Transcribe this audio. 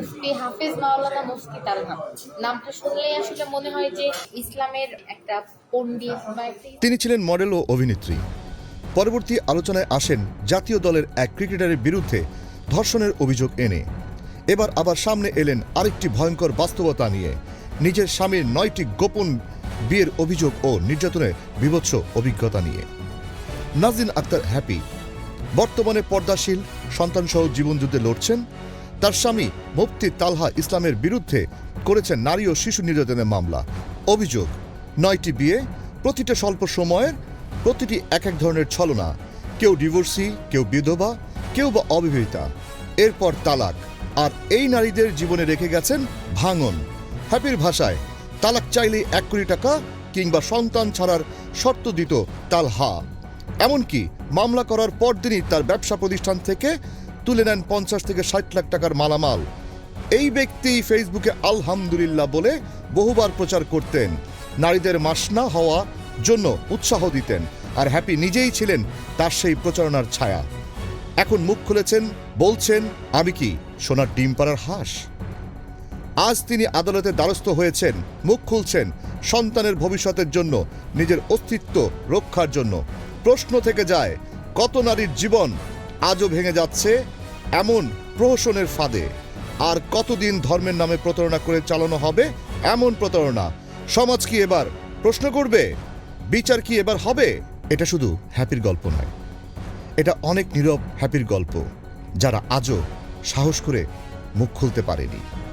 মুফতি হাফিজ মাওলানা মুফতি তালহা। নামটা শুনলেই আসলে মনে হয় যে ইসলামের একটা পণ্ডিত তিনি ছিলেন মডেল ও অভিনেত্রী। পরবর্তী আলোচনায় আসেন জাতীয় দলের এক ক্রিকেটারের বিরুদ্ধে ধর্ষণের অভিযোগ এনে। এবার আবার সামনে এলেন আরেকটি ভয়ঙ্কর বাস্তবতা নিয়ে। নিজের স্বামীর নয়টি গোপন বিয়ের অভিযোগ ও নির্যাতনের বিভৎস অভিজ্ঞতা নিয়ে। নাজিন আক্তার হ্যাপি। বর্তমানে পর্দাশীল, সন্তানসহ জীবনযুদ্ধে লড়ছেন তার স্বামী মুফতি তালহা ইসলামের বিরুদ্ধে করেছেন নারী ও শিশু নির্যাতনের মামলা। অভিযোগ, নয়টি বিয়ে, প্রতিটা স্বল্প সময়ের, প্রতিটি এক এক ধরনের ছলনা। কেউ ডিভোর্সি, কেউ বিধবা, কেউ বা অবিবাহিতা। এরপর তালাক। আর এই নারীদের জীবনে রেখে গেছেন ভাঙন। হ্যাপির ভাষায়, তালাক চাইলেই এক কোটি টাকা কিংবা সন্তান ছাড়ার শর্ত দিত তালহা। এমনকি মামলা করার পরদিনই তার ব্যবসা প্রতিষ্ঠান থেকে তুলে নেন পঞ্চাশ থেকে ষাট লাখ টাকার মালামাল। এই ব্যক্তি ফেসবুকে আলহামদুলিল্লাহ বলে বহুবার প্রচার করতেন। নারীদের মাসনা হওয়া জন্য উৎসাহ দিতেন আর হ্যাপি নিজেই ছিলেন তার সেই প্রচারণার ছায়া। এখন মুখ খুলেছেন, বলছেন, আমি কি সোনার ডিম পাড়ার হাঁস? আজ তিনি আদালতে দ্বারস্থ হয়েছেন, মুখ খুলছেন সন্তানের ভবিষ্যতের জন্য, নিজের অস্তিত্ব রক্ষার জন্য। প্রশ্ন থেকে যায়, কত নারীর জীবন আজও ভেঙে যাচ্ছে এমন প্রহসনের ফাঁদে। আর কতদিন ধর্মের নামে প্রতারণা করে চালানো হবে এমন প্রতারণা? সমাজ কি এবার প্রশ্ন করবে? বিচার কি এবার হবে? এটা শুধু হ্যাপির গল্প নয়। এটা অনেক নীরব হ্যাপির গল্প, যারা আজও সাহস করে মুখ খুলতে পারেনি।